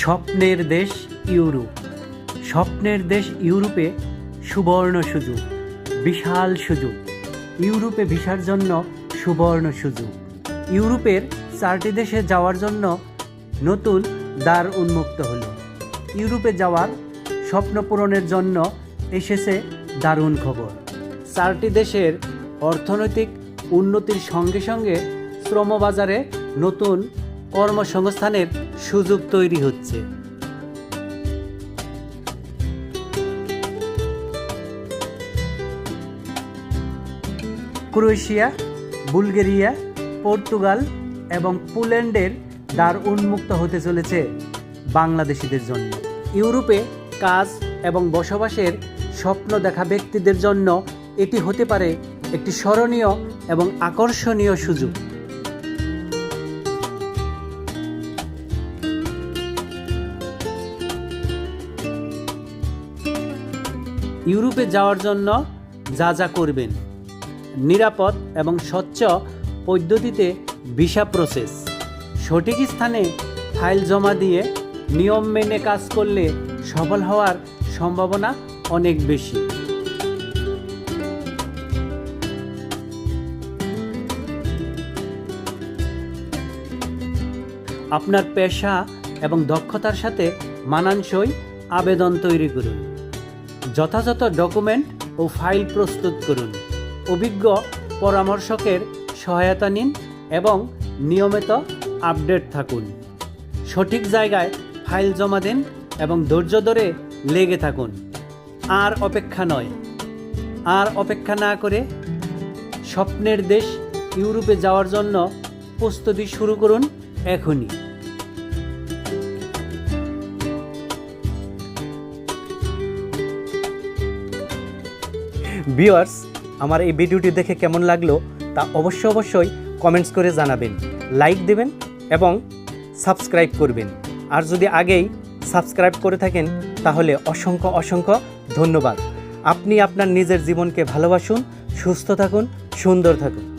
স্বপ্নের দেশ ইউরোপ। স্বপ্নের দেশ ইউরোপে সুবর্ণ সুযোগ, বিশাল সুযোগ। ইউরোপে ভিসার জন্য সুবর্ণ সুযোগ। ইউরোপের চারটি দেশে যাওয়ার জন্য নতুন দ্বার উন্মুক্ত হল। ইউরোপে যাওয়ার স্বপ্ন পূরণের জন্য এসেছে দারুণ খবর। চারটি দেশের অর্থনৈতিক উন্নতির সঙ্গে সঙ্গে শ্রমবাজারে নতুন কর্মসংস্থানের সুযোগ তৈরি হচ্ছে। ক্রোয়েশিয়া, বুলগেরিয়া, পর্তুগাল এবং পোল্যান্ডের দ্বার উন্মুক্ত হতে চলেছে বাংলাদেশিদের জন্য। ইউরোপে কাজ এবং বসবাসের স্বপ্ন দেখা ব্যক্তিদের জন্য এটি হতে পারে একটি স্মরণীয় এবং আকর্ষণীয় সুযোগ। ইউরোপে যাওয়ার জন্য যা যা করবেন। নিরাপদ এবং স্বচ্ছ পদ্ধতিতে ভিসা প্রসেস। সঠিক স্থানে ফাইল জমা দিয়ে নিয়ম মেনে কাজ করলে সফল হওয়ার সম্ভাবনা অনেক বেশি। আপনার পেশা এবং দক্ষতার সাথে মানানসই আবেদন তৈরি করুন। যথাযথ ডকুমেন্ট ও ফাইল প্রস্তুত করুন। অভিজ্ঞ পরামর্শকের সহায়তা নিন এবং নিয়মিত আপডেট থাকুন। সঠিক জায়গায় ফাইল জমা দিন এবং ধৈর্য ধরে লেগে থাকুন। আর অপেক্ষা নয়। আর অপেক্ষা না করে স্বপ্নের দেশ ইউরোপে যাওয়ার জন্য প্রস্তুতি শুরু করুন এখনই। ভিউয়ার্স, আমার এই ভিডিওটি দেখে কেমন লাগল তা অবশ্য অবশ্যই কমেন্টস করে জানাবেন, লাইক দেবেন এবং সাবস্ক্রাইব করবেন। আর যদি আগেই সাবস্ক্রাইব করে থাকেন, তাহলে অসংখ্য অসংখ্য ধন্যবাদ। আপনি আপনার নিজের জীবনকে ভালোবাসুন, সুস্থ থাকুন, সুন্দর থাকুন।